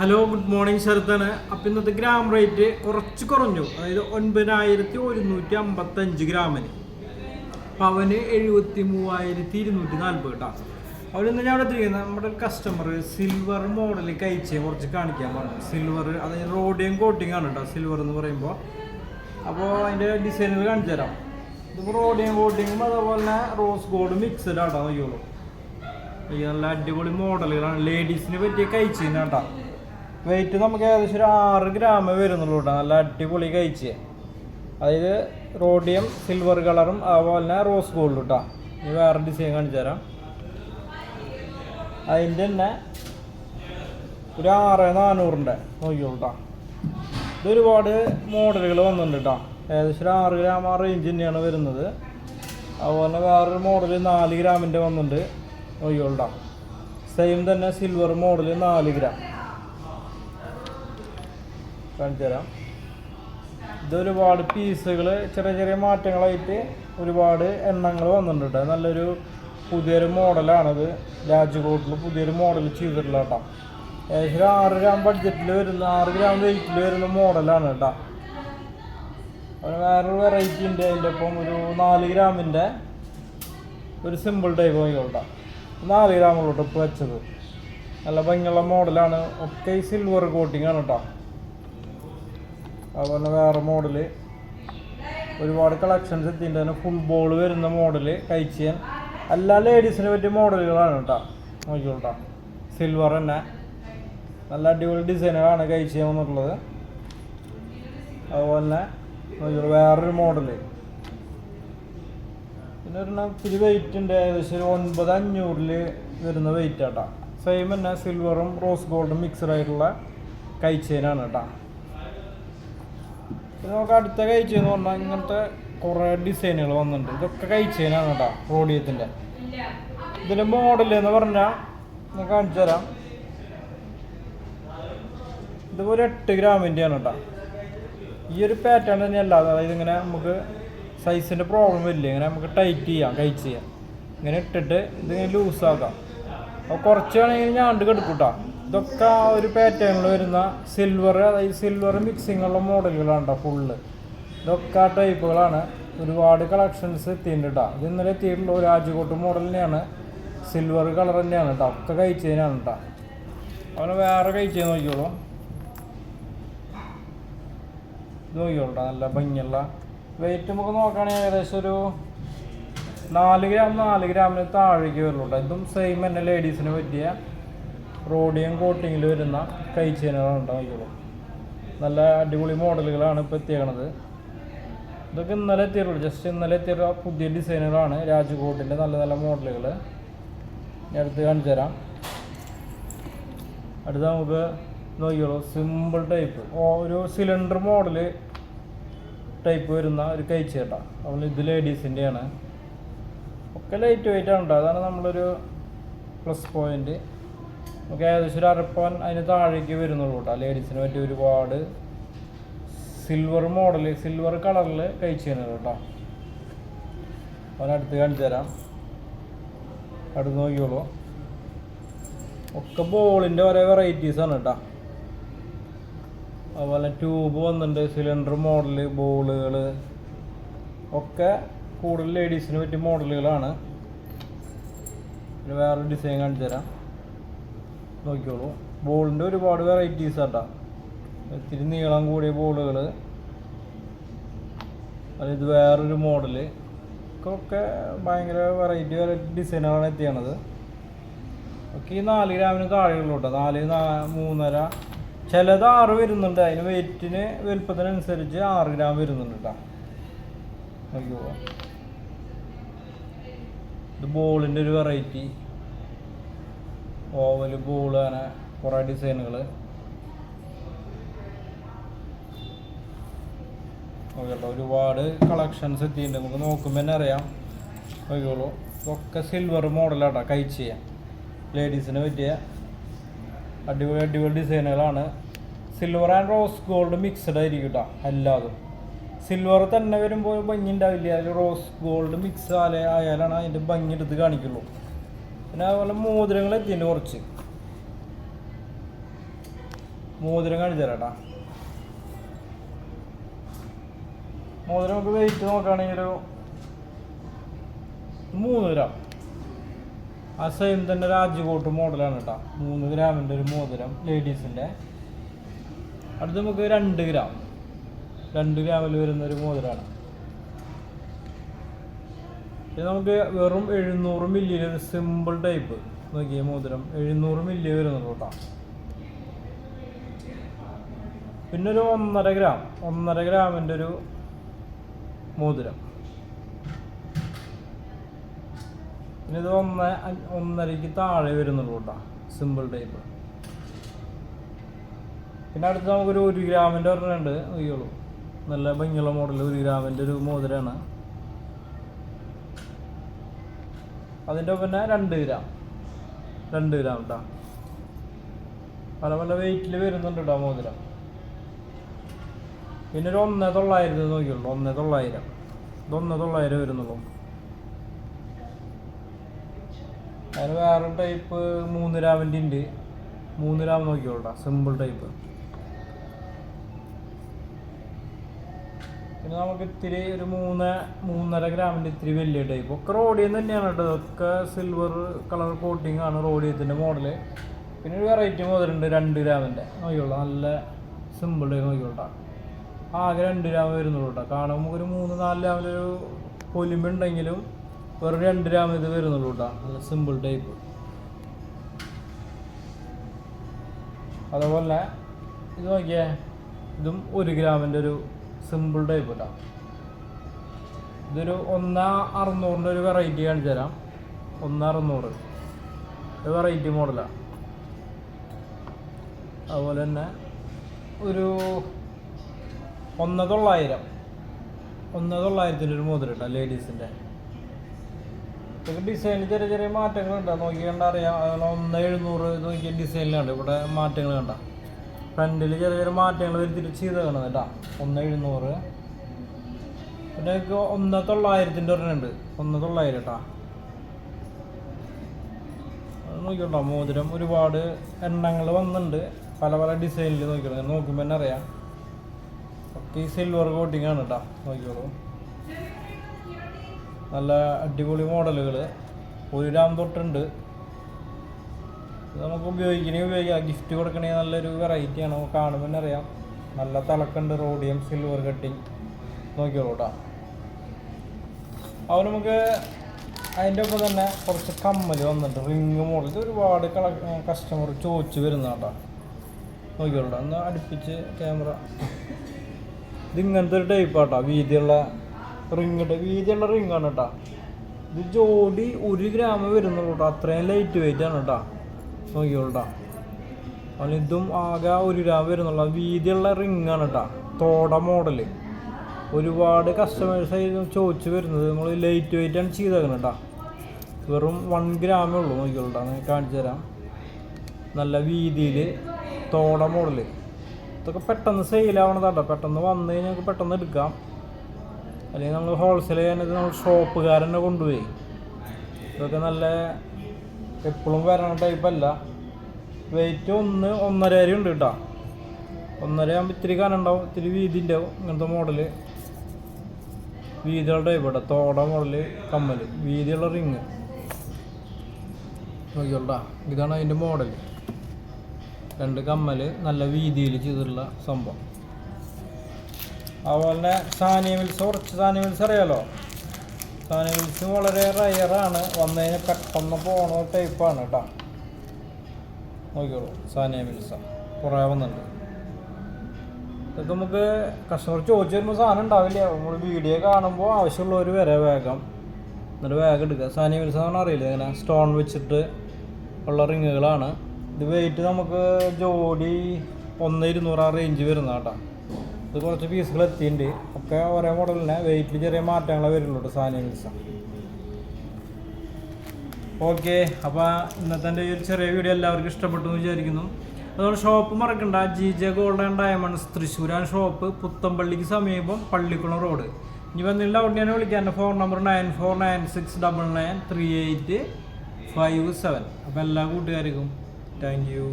Hello good morning ശരത്താണ് അപ്പം ഇന്നത്തെ gram rate കുറച്ച് കുറഞ്ഞു. അതായത് ഒൻപതിനായിരത്തി ഒരുന്നൂറ്റി അമ്പത്തഞ്ച് ഗ്രാമിന് പവന് എഴുപത്തി മൂവായിരത്തി ഇരുന്നൂറ്റി നാൽപ്പത് കേട്ടോ അവരിന്ന് ഞാൻ എടുത്തിരിക്കുന്നത് നമ്മുടെ കസ്റ്റമർ സിൽവർ മോഡൽ കഴിച്ച് കുറച്ച് കാണിക്കാൻ പറഞ്ഞു. സിൽവർ അതായത് റോഡിയം കോട്ടിംഗ് ആണ് കേട്ടോ സിൽവർ എന്ന് പറയുമ്പോൾ അപ്പോൾ അതിന്റെ ഡിസൈനുകൾ കാണിച്ചു തരാം. ഇതിപ്പോൾ റോഡിയം കോട്ടിങ്ങും അതുപോലെ തന്നെ റോസ് ഗോൾഡ് മിക്സഡ് ആട്ടോ നോക്കിയോളൂ ഈ നല്ല അടിപൊളി മോഡലുകളാണ് ലേഡീസിന് പറ്റിയ കഴിച്ചിന് കേട്ടോ വെയിറ്റ് നമുക്ക് ഏകദേശം ഒരു ആറ് ഗ്രാമേ വരുന്നുള്ളൂ കേട്ടോ. നല്ല അടിപൊളി കഴിച്ച്. അതായത് റോഡിയം സിൽവർ കളറും അതുപോലെ തന്നെ റോസ് ഗോൾഡ് കേട്ടോ ഇനി വേറെ ഡിസൈൻ കാണിച്ചു തരാം. അതിന്റെ തന്നെ ഒരു ആറ് നാനൂറിന്റെ നോക്കിയോളൂ കേട്ടോ ഇതൊരുപാട് മോഡലുകൾ വന്നിട്ടുണ്ട് കേട്ടോ ഏകദേശം ഒരു ആറ് ഗ്രാം ആ റേഞ്ച് തന്നെയാണ് വരുന്നത്. അതുപോലെ വേറൊരു മോഡൽ നാല് ഗ്രാമിന്റെ വന്നിട്ടുണ്ട്. നോക്കിയോളൂ സെയിം തന്നെ സിൽവർ മോഡൽ നാല് ഗ്രാം കാണിച്ചു തരാം ഇതൊരുപാട് പീസുകൾ ചെറിയ ചെറിയ മാറ്റങ്ങളായിട്ട് ഒരുപാട് എണ്ണങ്ങൾ വന്നിട്ടുണ്ട് കേട്ടോ. നല്ലൊരു പുതിയൊരു മോഡലാണിത്. രാജ്കോട്ടിൽ പുതിയൊരു മോഡൽ ചെയ്തിട്ടുള്ള കേട്ടോ. ഏകദേശം ആറ് ഗ്രാം ബഡ്ജറ്റിൽ വരുന്ന ആറ് ഗ്രാം വെയിറ്റിൽ വരുന്ന മോഡലാണ് കേട്ടോ. വേറൊരു വെറൈറ്റി ഉണ്ട്. അതിന്റെ ഒപ്പം ഒരു നാല് ഗ്രാമിന്റെ ഒരു സിമ്പിൾ ടൈപ്പ് ആയിക്കോട്ടെ നാല് ഗ്രാമുള്ള ഇപ്പോൾ വെച്ചത്. നല്ല ഭംഗിയുള്ള മോഡലാണ്. ഒക്കെ സിൽവർ കോട്ടിംഗ് ആണ് കേട്ടോ. അതുപോലെ വേറെ മോഡൽ ഒരുപാട് കളക്ഷൻസ് എത്തിയിട്ടുണ്ട്. തന്നെ ഫുൾ ബോൾ വരുന്ന മോഡൽ കഴിച്ചാൻ എല്ലാ ലേഡീസിനെ പറ്റിയ മോഡലുകളാണ് കേട്ടോ. നോക്കിക്കോട്ടോ സിൽവർ തന്നെ. നല്ല അടിപൊളി ഡിസൈനുകളാണ് കഴിച്ചാൻ വന്നിട്ടുള്ളത്. അതുപോലെ തന്നെ നോക്കിക്കോളൂ വേറൊരു മോഡൽ പിന്നെ ഒരു ഇത്തിരി വെയിറ്റ് ഉണ്ട്. ഏകദേശം ഒരു ഒൻപത് അഞ്ഞൂറിൽ വരുന്ന വെയിറ്റ് ആട്ടാ സെയിം തന്നെ സിൽവറും റോസ് ഗോൾഡും മിക്സഡ് ആയിട്ടുള്ള കഴിച്ചതിനാണ് കേട്ടോ. പിന്നെ നമുക്ക് അടുത്ത കഴിച്ചെന്ന് പറഞ്ഞാൽ ഇങ്ങനത്തെ കുറേ ഡിസൈനുകൾ വന്നിട്ടുണ്ട്. ഇതൊക്കെ കഴിച്ചതിനാണ് കേട്ടോ റോഡിയത്തിന്റെ ഇതിന്റെ മോഡൽ എന്ന് പറഞ്ഞാൽ ഞാൻ കാണിച്ചു തരാം. ഇതുപോലെ എട്ട് ഗ്രാമിന്റെയാണ് കേട്ടോ. ഈ ഒരു പാറ്റേൺ തന്നെയല്ല അതായത് ഇങ്ങനെ നമുക്ക് സൈസിന്റെ പ്രോബ്ലം വരില്ല ഇങ്ങനെ നമുക്ക് ടൈറ്റ് ചെയ്യാം കഴിച്ച് ചെയ്യാം. ഇങ്ങനെ ഇട്ടിട്ട് ഇതിങ്ങനെ ലൂസാക്കാം അപ്പോൾ കുറച്ച് വേണമെങ്കിൽ ഞാൻ കണ്ട് കെടുക്കൂട്ടാ. ഇതൊക്കെ ആ ഒരു പാറ്റേണിൽ വരുന്ന സിൽവർ അതായത് സിൽവർ മിക്സിംഗ് ഉള്ള മോഡലുകളാണ് ഫുള്ള് ഇതൊക്കെ ആ ടൈപ്പുകളാണ് ഒരുപാട് കളക്ഷൻസ് എത്തിയിട്ടുണ്ട് കേട്ടോ ഇത് ഇന്നലെ എത്തിയിട്ടുള്ള ഒരു രാജകോട്ട് മോഡൽ തന്നെയാണ്. സിൽവർ കളർ തന്നെയാണ് കേട്ടോ ഒക്കെ കഴിച്ചതിനാണ് കേട്ടോ അവനെ വേറെ കഴിച്ചത് നോക്കിയോളൂ ഇത് നല്ല ഭംഗിയുള്ള വെയിറ്റ് നമുക്ക് നോക്കുകയാണെങ്കിൽ ഏകദേശം ഒരു നാല് ഗ്രാം നാല് ഗ്രാമിന് താഴേക്ക് വരുള്ളൂ ഇതും സെയിം തന്നെ ലേഡീസിന് പറ്റിയ റോഡിയം കോട്ടിങ്ങിൽ വരുന്ന കൈ ചെയിനുകളാണ് നോക്കിയോളൂ നല്ല അടിപൊളി മോഡലുകളാണ് ഇപ്പോൾ എത്തിയേക്കണത്. ഇതൊക്കെ ഇന്നലെ എത്തിയുള്ളൂ ജസ്റ്റ് ഇന്നലെ എത്തിയ പുതിയ ഡിസൈനുകളാണ് രാജ്കോട്ടിന്റെ നല്ല നല്ല മോഡലുകൾ. ഞാൻ അടുത്ത് കാണിച്ചു തരാം. അടുത്ത നമുക്ക് നോക്കിയോളൂ സിമ്പിൾ ടൈപ്പ് ഒരു സിലിണ്ടർ മോഡൽ ടൈപ്പ് വരുന്ന ഒരു കൈ കേട്ടോ അതുപോലെ ഇത് ലേഡീസിന്റെയാണ് ഒക്കെ ലൈറ്റ് വെയിറ്റ് ആണ് അതാണ് നമ്മളൊരു പ്ലസ് പോയിന്റ് നമുക്ക് ഏകദേശം ഒരു അരപ്പവൻ അതിന് താഴേക്ക് വരുന്നുള്ളൂ കേട്ടോ. ലേഡീസിന് പറ്റിയ ഒരുപാട് സിൽവർ മോഡൽ സിൽവർ കളറിൽ കഴിച്ചു തരുന്നത് കേട്ടോ. അവനടുത്ത് കാണിച്ചു തരാം. അടുത്ത് നോക്കിയോളൂ ഒക്കെ ബോളിന്റെ ഓരോ വെറൈറ്റീസാണ് കേട്ടോ. അതുപോലെ ട്യൂബ് വന്നിട്ടുണ്ട് സിലിണ്ടർ മോഡൽ ബോളുകൾ ഒക്കെ കൂടുതൽ ലേഡീസിന് പറ്റിയ മോഡലുകളാണ് വേറൊരു വേറെ ഡിസൈൻ കാണിച്ചു തരാം. നോക്കിയോളൂ ബോളിന്റെ ഒരുപാട് വെറൈറ്റീസ് ആട്ടാ. ഇത്തിരി നീളം കൂടിയ ബോളുകൾ അതായത് വേറൊരു മോഡൽ ഒക്കെ ഭയങ്കര വെറൈറ്റി വെറൈറ്റി ഡിസൈനുകളാണ് എത്തിയണത്. ഒക്കെ ഈ നാല് ഗ്രാമിന് താഴെയുള്ളൂ കേട്ടോ. നാല് മൂന്നര. ചിലത് ആറ് വരുന്നുണ്ട്. അതിന് വെയിറ്റിന് വലുപ്പത്തിനനുസരിച്ച് ആറ് ഗ്രാം വരുന്നുണ്ട് കേട്ടോ. അയ്യോ ഇത് ബോളിന്റെ ഒരു വെറൈറ്റി ഓവൽ ബോൾ അങ്ങനെ കുറേ ഡിസൈനുകൾ കേട്ടോ ഒരുപാട് കളക്ഷൻസ് എത്തിയിട്ടുണ്ട്. നമുക്ക് നോക്കുമ്പോൾ തന്നെ അറിയാം. നോക്കിയോളൂ ഇതൊക്കെ സിൽവർ മോഡലാട്ടോ കഴിച്ച് ചെയ്യാം ലേഡീസിന് പറ്റിയ അടിപൊളി അടിപൊളി ഡിസൈനുകളാണ് silver and rose gold mixed ആയിരിക്കും കേട്ടോ എല്ലാതും. സിൽവർ തന്നെ വരുമ്പോൾ ഭംഗി ഉണ്ടാവില്ല? അതിൽ റോസ് ഗോൾഡ് മിക്സ് ആയ ആയാലാണ് അതിന്റെ ഭംഗി എടുത്ത് കാണിക്കുള്ളൂ. പിന്നെ അതുപോലെ മോതിരങ്ങൾ എത്തിയിട്ടുണ്ട് കുറച്ച്. മോതിരം കാണിച്ചു തരാട്ടാ. മോതിരം നമുക്ക് വെയിറ്റ് നോക്കുകയാണെങ്കിൽ ഒരു മൂന്ന് ഗ്രാം ആ സെയിം തന്നെ രാജ്കോട്ട് മോഡലാണ് കേട്ടോ. മൂന്ന് ഗ്രാമിന്റെ ഒരു മോതിരം ലേഡീസിന്റെ അടുത്ത് നമുക്ക് രണ്ട് ഗ്രാം രണ്ട് ഗ്രാമിൽ വരുന്ന ഒരു മോതിരമാണ്. ഇത് നമുക്ക് വെറും എഴുന്നൂറ് മില്ലി ഒരു സിമ്പിൾ ടൈപ്പ് നോക്കിയ മോതിരം. എഴുന്നൂറ് മില്ലി വരുന്നുള്ളൂ കേട്ടോ. പിന്നെ ഒരു ഒന്നര ഗ്രാം ഒന്നര ഗ്രാമിന്റെ ഒരു മോതിരം. പിന്നെ ഇത് ഒന്ന് ഒന്നരയ്ക്ക് താഴെ വരുന്നുള്ളൂ കേട്ടോ. സിമ്പിൾ ടൈപ്പ് പിന്നെ അടുത്ത് നമുക്കൊരു ഒരു ഗ്രാമിന്റെ ഒരെണ്ണമുണ്ട് നോക്കിയോളൂ നല്ല ഭംഗിയുള്ള മോഡൽ ഒരു ഗ്രാമിന്റെ ഒരു മോതിരമാണ് അതിന്റെ പിന്നെ രണ്ട് ഗ്രാം. രണ്ട് ഗ്രാം കേട്ടോ പല പല വെയിറ്റിൽ വരുന്നുണ്ട് കേട്ടോ മോതിരം. പിന്നെ ഒരു ഒന്നേ തൊള്ളായിരത്തി നോക്കിയുള്ളൂ ഒന്നേ തൊള്ളായിരം. ഇത് ഒന്നേ തൊള്ളായിരം വരുന്നുള്ളൂ. അതിന് വേറെ ടൈപ്പ് മൂന്ന് രാമിന്റെ ഉണ്ട് മൂന്ന് ഗ്രാം നോക്കിയോളൂ സിമ്പിൾ ടൈപ്പ് പിന്നെ നമുക്ക് ഇത്തിരി ഒരു മൂന്ന് മൂന്നര ഗ്രാമിന്റെ ഇത്തിരി വലിയ ടൈപ്പ്. ഒക്കെ റോഡിയം തന്നെയാണ് കേട്ടോ ഇതൊക്കെ സിൽവർ കളർ കോട്ടിംഗ് ആണ് റോഡിയത്തിന്റെ മോഡൽ പിന്നെ ഒരു വെറൈറ്റി മോഡലുണ്ട് രണ്ട് ഗ്രാമിന്റെ. നോക്കിയുള്ള നല്ല സിമ്പിൾ നോക്കിയോട്ടാ ആകെ രണ്ട് ഗ്രാം വരുന്നുള്ളൂ കേട്ടോ കാണാൻ നമുക്കൊരു മൂന്ന് നാല് ഒരു പൊലിമ്പുണ്ടെങ്കിലും വെറും രണ്ട് ഗ്രാം ഇത് വരുന്നുള്ളൂ കേട്ടോ നല്ല സിമ്പിൾ ടൈപ്പ് അതുപോലെ ഇത് നോക്കിയേ ഇതും ഒരു ഗ്രാമിന്റെ ഒരു സിമ്പിൾ ടൈപ്പ് കേട്ടോ ഇതൊരു ഒന്ന് അറുന്നൂറിന്റെ ഒരു വെറൈറ്റി കാണിച്ചു തരാം. ഒന്ന് അറുന്നൂറ്. ഇത് വെറൈറ്റി മോഡലാണ് അതുപോലെ തന്നെ ഒരു ഒന്ന് തൊള്ളായിരം. ഒന്ന് തൊള്ളായിരത്തിന്റെ ഒരു മോതിരം കേട്ടോ ലേഡീസിന്റെ ഇതൊക്കെ ഡിസൈനിൽ ചെറിയ ചെറിയ മാറ്റങ്ങളുണ്ടോ നോക്കി കണ്ടാൽ അറിയാം. ഒന്ന് എഴുന്നൂറ് നോക്കിയ ഡിസൈനിലാണ് ഇവിടെ മാറ്റങ്ങൾ കണ്ട. ഫ്രണ്ടിൽ ചെറിയ ചെറിയ മാറ്റങ്ങൾ വരുത്തിട്ട് ചെയ്ത് കാണുന്നത് കേട്ടോ. ഒന്ന് എഴുന്നൂറ്. പിന്നെ ഒന്ന് തൊള്ളായിരത്തിന്റെ ഒരെണ്ണുണ്ട് ഒന്ന് തൊള്ളായിരം കേട്ടോ നോക്കിക്കോട്ടോ മോതിരം ഒരുപാട് എണ്ണങ്ങൾ വന്നിട്ടുണ്ട്. പല പല ഡിസൈനിൽ നോക്കിക്കോളൂ. നോക്കുമ്പോൾ തന്നെ അറിയാം. ഒക്കെ ഈ സിൽവർ കോട്ടിംഗ് ആണ് കേട്ടോ നോക്കിക്കോളൂ. നല്ല അടിപൊളി മോഡലുകൾ ഒരു രാം തൊട്ടുണ്ട്. നമുക്ക് ഉപയോഗിക്കണേ ഉപയോഗിക്കാം ഗിഫ്റ്റ് കൊടുക്കണേ നല്ലൊരു വെറൈറ്റിയാണ് നമുക്ക് കാണുമ്പോൾ അറിയാം. നല്ല തിളക്കുണ്ട് റോഡിയം സിൽവർ കട്ടിങ് നോക്കിയോളൂ കേട്ടോ അപ്പോൾ നമുക്ക് അതിന്റെ ഒപ്പം തന്നെ കുറച്ച് കമ്മൽ വന്നിട്ടുണ്ട്. റിങ് മോഡൽ ഇത് ഒരുപാട് കള കസ്റ്റമർ ചോദിച്ച് വരുന്നതാട്ടോ. നോക്കിയോളൂ ട്ടോ. ഒന്ന് അടുപ്പിച്ച് ക്യാമറ ഇത് ഇങ്ങനത്തെ ഒരു ടൈപ്പ് ആട്ടോ. വീതിയുള്ള റിങ് വീതിയുള്ള റിങ് ആണ് കേട്ടോ ഇത് ജോഡി ഒരു ഗ്രാം വരുന്നുള്ളൂ കേട്ടോ അത്രയും ലൈറ്റ് വെയിറ്റ് ആണ് കേട്ടോ നോക്കിയോളൂ കേട്ടോ ഇതും ആകെ ഒരു ഗ്രാം വരുന്നുള്ള. വീതിയുള്ള റിങ് ആണ് കേട്ടോ തോട മോഡൽ. ഒരുപാട് കസ്റ്റമേഴ്സ് ആയിരുന്നു ചോദിച്ചു വരുന്നത് നമ്മൾ ലൈറ്റ് വെയിറ്റാണ് ചെയ്തേക്കുന്നത് കേട്ടോ വെറും വൺ ഗ്രാമേ ഉള്ളൂ നോക്കിയോളൂ ഞാൻ കാണിച്ചു തരാം. നല്ല വീതിയിൽ തോട മോഡൽ. ഇതൊക്കെ പെട്ടെന്ന് സെയിലാവണതാട്ടോ പെട്ടെന്ന് വന്നു കഴിഞ്ഞാൽ പെട്ടെന്ന് എടുക്കാം. അല്ലെങ്കിൽ നമ്മൾ ഹോൾസെയിൽ ചെയ്യാനത് നമ്മൾ ഷോപ്പുകാരനെ കൊണ്ടുപോയി. ഇതൊക്കെ നല്ല എപ്പോഴും വരണ ടൈപ്പല്ല വെയിറ്റ് ഒന്ന് ഒന്നര വരെ ഉണ്ട് കേട്ടോ. ഒന്നര ആകുമ്പോൾ ഇത്തിരി കനം ഉണ്ടാവും. ഇത്തിരി വീതി ഉണ്ടാവും ഇങ്ങനത്തെ മോഡൽ വീതിയുള്ള ടൈപ്പ് തോട മോഡൽ കമ്മൽ വീതിയുള്ള റിങ് നോക്കിയോട്ടാ ഇതാണ് അതിന്റെ മോഡൽ രണ്ട് കമ്മൽ നല്ല വീതിയിൽ ചെയ്തിട്ടുള്ള സംഭവം. അതുപോലെ തന്നെ സാനിയ മിൽസ് കുറച്ച് സാനിയ മിൽസ് അറിയാലോ? സാനിയ മിൽസ് വളരെ റയറാണ് വന്നതിന് പെട്ടെന്ന് പോണ ടൈപ്പാണ് കേട്ടോ. നോക്കിയോളൂ സാനിയ മിൽസ. കുറേ വന്നുണ്ട് ഇതൊക്കെ നമുക്ക് കസ്റ്റമർ ചോദിച്ചു വരുമ്പോൾ സാധനം ഉണ്ടാവില്ല. നമ്മൾ വീഡിയോ കാണുമ്പോൾ ആവശ്യമുള്ളവർ വരെ വേഗം എന്നിട്ട് വേഗം എടുക്കുക. സാനിയ മിൽസ എന്ന് അറിയില്ല? ഇങ്ങനെ സ്റ്റോൺ വെച്ചിട്ട് ഉള്ള റിങ്ങുകളാണ് ഇത് വെയിറ്റ് നമുക്ക് ജോഡി ഒന്ന് ഇരുന്നൂറ് ആ റേഞ്ച് വരുന്ന കേട്ടോ. ഇത് കുറച്ച് പീസുകൾ എത്തിയിട്ടുണ്ട് ഒക്കെ ഒരേ മോഡലിനെ വെയിറ്റിൽ ചെറിയ മാറ്റങ്ങളെ വരുന്നുള്ളൂ സാനിയ മിൽസ. ഓക്കെ അപ്പോൾ ഇന്നത്തെ ഈ ഒരു ചെറിയ വീഡിയോ എല്ലാവർക്കും ഇഷ്ടപ്പെട്ടു എന്ന് വിചാരിക്കുന്നു. അതുപോലെ ഷോപ്പ് മറക്കണ്ട. G J gold and diamonds തൃശ്ശൂരാണ് ഷോപ്പ് പുത്തമ്പള്ളിക്ക് സമീപം പള്ളിക്കുളം റോഡ് ഇനി വന്നില്ല അവിടെ ഞാൻ വിളിക്കാം. എന്റെ phone number nine four nine six double nine three eight five seven അപ്പോൾ എല്ലാ കൂട്ടുകാർക്കും താങ്ക് യു